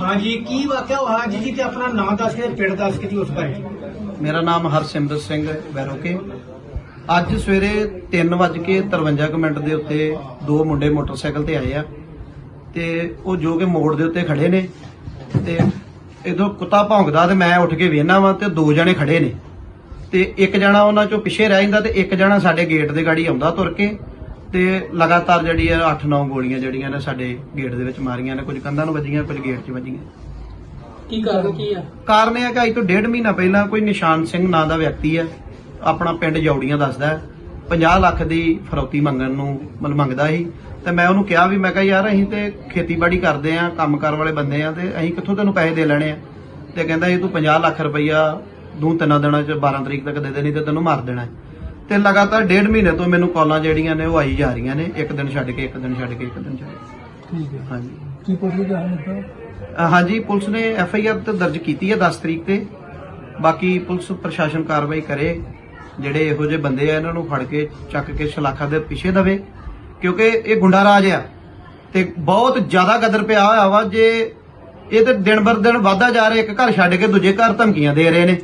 ਹਾਂਜੀ, ਕੀ ਵਾਕਿਆ ਹੋਇਆ? ਜੀ ਜੀ, ਤੇ ਆਪਣਾ ਨਾਮ ਦੱਸ ਕੇ, ਪਿੰਡ ਦੱਸ ਕੇ ਜੀ, ਉਸ ਬਾਰੇ। ਮੇਰਾ ਨਾਮ ਹਰਸਿਮਰਤ ਸਿੰਘ ਵੈਰੋਕੇ। ਅੱਜ ਸਵੇਰੇ 3:53 ਮਿੰਟ ਦੇ ਉੱਤੇ ਦੋ ਮੁੰਡੇ ਮੋਟਰਸਾਈਕਲ ਤੇ ਆਏ ਆ। ਤੇ ਉਹ ਜੋ ਕਿ ਮੋੜ ਦੇ ਉੱਤੇ ਖੜੇ ਨੇ। ਤੇ ਇਦੋਂ ਕੁੱਤਾ ਭੌਂਕਦਾ ਤੇ ਮੈਂ ਉੱਠ ਕੇ ਵੇਖਣਾ ਵਾਂ ਤੇ ਦੋ ਜਣੇ ਖੜੇ ਨੇ। ਤੇ ਇੱਕ ਜਣਾ ਉਹਨਾਂ ਚੋਂ ਪਿੱਛੇ ਰਹਿ ਜਾਂਦਾ ਤੇ ਇੱਕ ਜਣਾ ਸਾਡੇ ਗੇਟ ਦੇ ਗਾੜੀ ਆਉਂਦਾ ਤੁਰ ਕੇ ਤੇ ਲਗਾਤਾਰ ਜਿਹੜੀ ਆ 8-9 ਗੋਲੀਆਂ ਜਿਹੜੀਆਂ ਨੇ ਸਾਡੇ ਗੇਟ ਦੇ ਵਿੱਚ ਮਾਰੀਆਂ ਨੇ ਕੁਝ ਕੰਧਾਂ ਨੂੰ ਵੱਜੀਆਂ ਕੁਝ ਗੇਟ 'ਚ ਵੱਜੀਆਂ। ਕੀ ਕਾਰਨ ਕੀ ਆ? ਕਾਰਨ ਇਹ ਹੈ ਕਿ ਅੱਜ ਤੋਂ ਡੇਢ ਮਹੀਨਾ ਪਹਿਲਾਂ ਕੋਈ ਨਿਸ਼ਾਨ ਸਿੰਘ ਨਾਂ ਦਾ ਵਿਅਕਤੀ ਹੈ ਆਪਣਾ ਪਿੰਡ ਜੌੜੀਆਂ ਦੱਸਦਾ ਹੈ। 50 ਲੱਖ ਦੀ ਫਰੌਤੀ ਮੰਗਣ ਨੂੰ ਮਤਲਬ ਮੰਗਦਾ ਸੀ ਤੇ ਮੈਂ ਉਹਨੂੰ ਕਿਹਾ ਵੀ ਮੈਂ ਕਿਹਾ ਯਾਰ ਅਸੀਂ ਤੇ ਖੇਤੀਬਾੜੀ ਕਰਦੇ ਆ ਕੰਮਕਾਰ ਵਾਲੇ ਬੰਦੇ ਆ ਤੇ ਅਸੀਂ ਕਿੱਥੋਂ ਤੈਨੂੰ ਪੈਸੇ ਦੇ ਲੈਣੇ ਆ? ਤੇ ਕਹਿੰਦਾ ਇਹ ਤੂੰ 50 ਲੱਖ ਰੁਪਈਆ ਦੂੰ ਤਿੰਨਾਂ ਦਿਨਾਂ ਚ 12 ਤਰੀਕ ਤੱਕ ਦੇ ਦੇ ਨਹੀਂ ਤੇ ਤੈਨੂੰ ਮਾਰ ਦੇਣਾ। ਹੈ। ਤੇ ਲਗਾਤਾਰ ਡੇਢ ਮਹੀਨੇ ਤੋਂ ਮੈਨੂੰ ਕਾਲਾਂ ਜਿਹੜੀਆਂ ਨੇ ਉਹ ਆਈ ਜਾ ਰਹੀਆਂ ਨੇ ਇੱਕ ਦਿਨ ਛੱਡ ਕੇ ਇੱਕ ਦਿਨ ਛੱਡ ਕੇ ਇੱਕ ਦਿਨ ਛੱਡ ਕੇ। ਠੀਕ ਹੈ। ਹਾਂਜੀ। ਕੀ ਪੁੱਛਦੇ ਜਾ ਰਹੇ ਅ, ਹਾਂਜੀ ਪੁਲਿਸ ਨੇ ਐਫ ਆਈ ਆਰ ਤੇ ਦਰਜ ਕੀਤੀ ਹੈ 10 ਤਰੀਕ ਤੇ। ਬਾਕੀ ਪੁਲਿਸ ਪ੍ਰਸ਼ਾਸਨ ਕਾਰਵਾਈ ਕਰੇ ਜਿਹੜੇ ਇਹੋ ਜਿਹੇ ਬੰਦੇ ਆ ਇਹਨਾਂ ਨੂੰ ਫੜ ਕੇ ਚੱਕ ਕੇ ਸ਼ਲਾਖਾ ਦੇ ਪਿੱਛੇ ਦਵੇ। ਕਿਉਂਕਿ ਇਹ ਗੁੰਡਾ ਰਾਜ ਆ ਤੇ ਬਹੁਤ ਜ਼ਿਆਦਾ ਕਦਰ ਪਿਆ ਹੋਇਆ ਵਾ ਜੇ ਇਹ ਤੇ ਦਿਨ ਬਰ ਦਿਨ ਵਧਦਾ ਜਾ ਰਿਹਾ ਇੱਕ ਘਰ ਛੱਡ ਕੇ ਦੂਜੇ ਘਰ ਧਮਕੀਆਂ ਦੇ ਰਹੇ ਨੇ।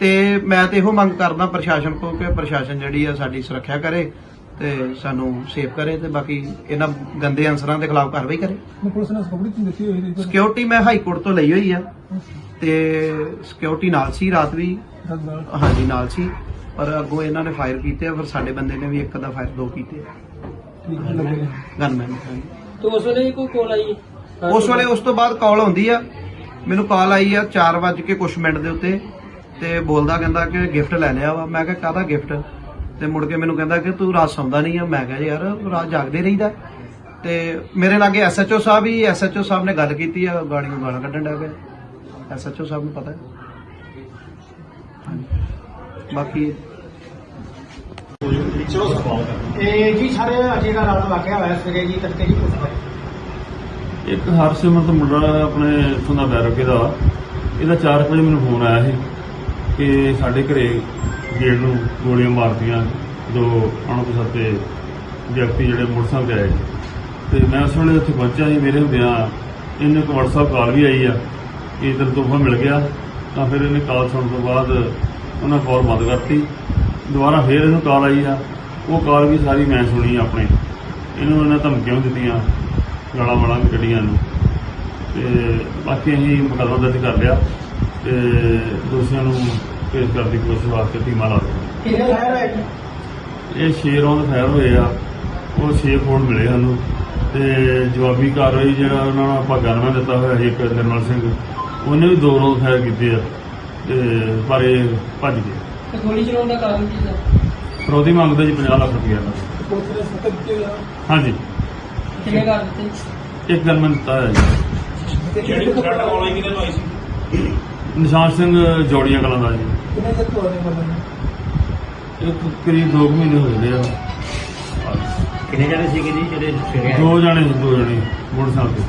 ਤੇ ਮੈਂ ਤੇ ਇਹੋ ਮੰਗ ਕਰਦਾ ਪ੍ਰਸ਼ਾਸਨ ਕੋਲ ਕਿ ਪ੍ਰਸ਼ਾਸਨ ਜਿਹੜੀ ਆ ਸਾਡੀ ਸੁਰੱਖਿਆ ਕਰੇ ਤੇ ਸਾਨੂੰ ਸੇਫ ਕਰੇ ਤੇ ਬਾਕੀ ਇਹਨਾਂ ਗੰਦੇ ਅਨਸਰਾਂ ਦੇ ਖਿਲਾਫ ਕਾਰਵਾਈ ਕਰੇ। ਪੁਲਿਸ ਨੇ ਸਪੋਰਟ ਨਹੀਂ ਦਿੱਤੀ ਹੋਈ ਸੀ ਸਿਕਿਉਰਿਟੀ ਮੈਂ ਹਾਈ ਕੋਰਟ ਤੋਂ ਲਈ ਹੋਈ ਆ। ਤੇ ਸਿਕਿਉਰਿਟੀ ਨਾਲ ਸੀ ਰਾਤ ਵੀ। ਹਾਂਜੀ ਨਾਲ ਸੀ। ਪਰ ਅੱਗੋਂ ਇਹਨਾਂ ਨੇ ਫਾਇਰ ਕੀਤੇ ਆ ਪਰ ਸਾਡੇ ਬੰਦੇ ਨੇ ਵੀ ਇੱਕ ਦਾ ਫਾਇਰ ਦੋ ਕੀਤੇ ਗਨਮੈਨ ਤੇ ਉਸ ਵੇਲੇ ਕੋਈ ਕੋਲ ਆਈ? ਉਸ ਵੇਲੇ ਉਸ ਤੋਂ ਬਾਅਦ ਕਾਲ ਆਉਂਦੀ ਆ। ਮੈਨੂੰ ਕਾਲ ਆਈ ਆ 4 ਵਜੇ ਕੇ ਕੁਛ ਮਿੰਟ ਦੇ ਉੱਤੇ। ਤੇ ਬੋਲਦਾ ਕਹਿੰਦਾ ਕਿ ਗਿਫਟ ਲੈ ਲਿਆ ਵਾ। ਮੈਂ ਕਿਹਾ ਕਾਹਦਾ ਗਿਫਟ? ਤੇ ਮੁੜ ਕੇ ਮੈਨੂੰ ਕਹਿੰਦਾ ਕਿ ਤੂੰ ਰਾਤ ਸੌਂਦਾ ਨਹੀਂ ਆ। ਮੈਂ ਕਿਹਾ ਯਾਰ ਰਾਤ ਜਾਗਦੇ ਰਹੀਦਾ। ਤੇ ਮੇਰੇ ਲਾਗੇ ਐਸਐਚਓ ਸਾਹਿਬ ਹੀ ਐਸਐਚਓ ਸਾਹਿਬ ਨੇ ਗੱਲ ਕੀਤੀ ਆ ਗਾੜੀਆਂ ਗਾਲਾਂ ਕੱਢਣ ਲੱਗ ਐਸਐਚਓ ਸਾਹਿਬ ਨੂੰ ਪਤਾ ਹੈ। ਬਾਕੀ ਇਹ ਜੀ ਸਾਰੇ ਅਜੇ ਦਾ ਰਾਤ ਵਾਕਿਆ ਹੋਇਆ ਸਵੇਰੇ ਜੀ ਤੜਕੇ ਜੀ ਇੱਕ ਹਰਸਿਮਰਤ ਮੁੰਡਾ ਆਪਣੇ ਇੱਥੋਂ ਦਾ ਬੈਰੋਕੇ ਦਾ ਇਹਦਾ 4 ਵਜੇ ਮੈਨੂੰ ਫੋਨ ਆਇਆ ਸੀ। ਕਿ ਸਾਡੇ ਘਰੇ ਗੇਟ ਨੂੰ ਗੋਲੀਆਂ ਮਾਰਤੀਆਂ ਦੋ ਅਣਪਛਾਤੇ ਵਿਅਕਤੀ ਜਿਹੜੇ ਮੋਟਰਸਾਈਕਲ ਤੇ ਆਏ ਤੇ ਮੈਂ ਉਸ ਵੇਲੇ ਉੱਥੇ ਪਹੁੰਚਿਆ ਸੀ, ਮੇਰੇ ਹੁੰਦਿਆਂ ਇਹਨੂੰ ਇੱਕ WhatsApp ਕਾਲ ਵੀ ਆਈ ਆ ਕਿ ਇਧਰ ਤੋਹਫਾ ਮਿਲ ਗਿਆ। ਤਾਂ ਫਿਰ ਇਹਨੇ ਕਾਲ ਸੁਣਨ ਤੋਂ ਬਾਅਦ ਉਹਨਾਂ ਕਾਲ ਬੰਦ ਕਰਤੀ। ਦੁਬਾਰਾ ਫਿਰ ਇਹਨੂੰ ਕਾਲ ਆਈ ਆ। ਉਹ ਕਾਲ ਵੀ ਸਾਰੀ ਮੈਂ ਸੁਣੀ ਆਪਣੇ। ਇਹਨੂੰ ਇਹਨਾਂ ਧਮਕੀਆਂ ਵੀ ਦਿੱਤੀਆਂ, ਗਾਲਾਂ ਵਾਲਾਂ ਵੀ ਕੱਢੀਆਂ ਨੂੰ। ਤੇ ਬਾਕੀ ਅਸੀਂ ਮੁਕੱਦਮਾ ਦਰਜ ਕਰ ਲਿਆ। ਤੇ ਦੋਸ਼ੀਆਂ ਨੂੰ ਪੇਸ਼ ਕਰਨ ਦੀ ਕੋਸ਼ਿਸ਼ ਵਾਸਤੇ ਟੀਮਾਂ ਲਾ ਦਿੱਤੀਆਂ। ਕਿੰਨੇ ਫਾਇਰ ਹੋਏ ਜੀ ਇਹ ਛੇ ਰੌਂਦ ਫਾਇਰ ਹੋਏ ਆ। ਉਹ ਛੇ ਫੋਨ ਮਿਲੇ ਸਾਨੂੰ ਤੇ ਜਵਾਬੀ ਕਾਰਵਾਈ ਜਿਹੜਾ ਉਹਨਾਂ ਨੂੰ ਆਪਾਂ ਗਨਮੈਨ ਦਿੱਤਾ ਹੋਇਆ ਸੀ ਇੱਕ ਨਿਰਮਲ ਸਿੰਘ ਉਹਨੇ ਵੀ ਦੋ ਰੌਂਦ ਫਾਇਰ ਕੀਤੇ ਆ ਤੇ ਪਰ ਇਹ ਭੱਜ ਗਏ। ਤੇ ਗੋਲੀ ਚਲਾਉਣ ਦਾ ਕਾਰਨ ਕੀ ਸੀ? ਫਰੋਦੀ ਮੰਗਦੇ ਜੀ 50 ਲੱਖ ਰੁਪਏ ਦਾ। ਹਾਂਜੀ। ਕਿੰਨੇ ਕਰ ਦਿੱਤੇ? ਇੱਕ ਗਨਮੈਨ ਦਿੱਤਾ ਹੋਇਆ ਜੀ। ਜਿਹੜੀ ਥ੍ਰੈਟ ਕਾਲ ਕਿਨੇ ਲਾਈ ਸੀ? ਨਿਸ਼ਾਨ ਸਿੰਘ ਜੋੜੀਆਂ ਕਲਾਂ ਦਾ ਜੀ। ਕਿੰਨੇ ਤੱਕ ਤੁਹਾਡੇ ਬੰਦੇ ਨੇ ਇੱਕ ਕਰੀਬ 2 ਮਹੀਨੇ ਹੋ ਗਏ ਆ। ਕਿੰਨੇ ਜਣੇ ਸੀਗੇ ਜੀ ਜਿਹੜੇ ਆਏ ਦੋ ਜਣੇ ਸੀ, ਦੋ ਜਣੇ ਮੋਟਰਸਾਈਕਲ ਤੇ।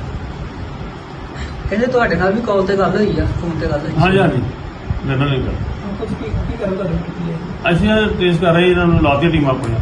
ਕਹਿੰਦੇ ਤੁਹਾਡੇ ਨਾਲ ਵੀ ਕਾਲ ਤੇ ਗੱਲ ਹੋਈ ਆ ਫੋਨ ਤੇ ਗੱਲ ਹੋਈ ਹਾਂਜੀ ਹਾਂਜੀ। ਜਨਰਲ ਨਹੀਂ ਕਰ ਕੁਝ ਕੀ ਕੀ ਕਰਨ ਕੀਤੀ ਹੈ ਅਸੀਂ ਇਹ ਟ੍ਰੇਸ ਕਰ ਰਹੇ ਇਹਨਾਂ ਨੂੰ ਲਾਤੀ ਟੀਮ ਆਪਣੀ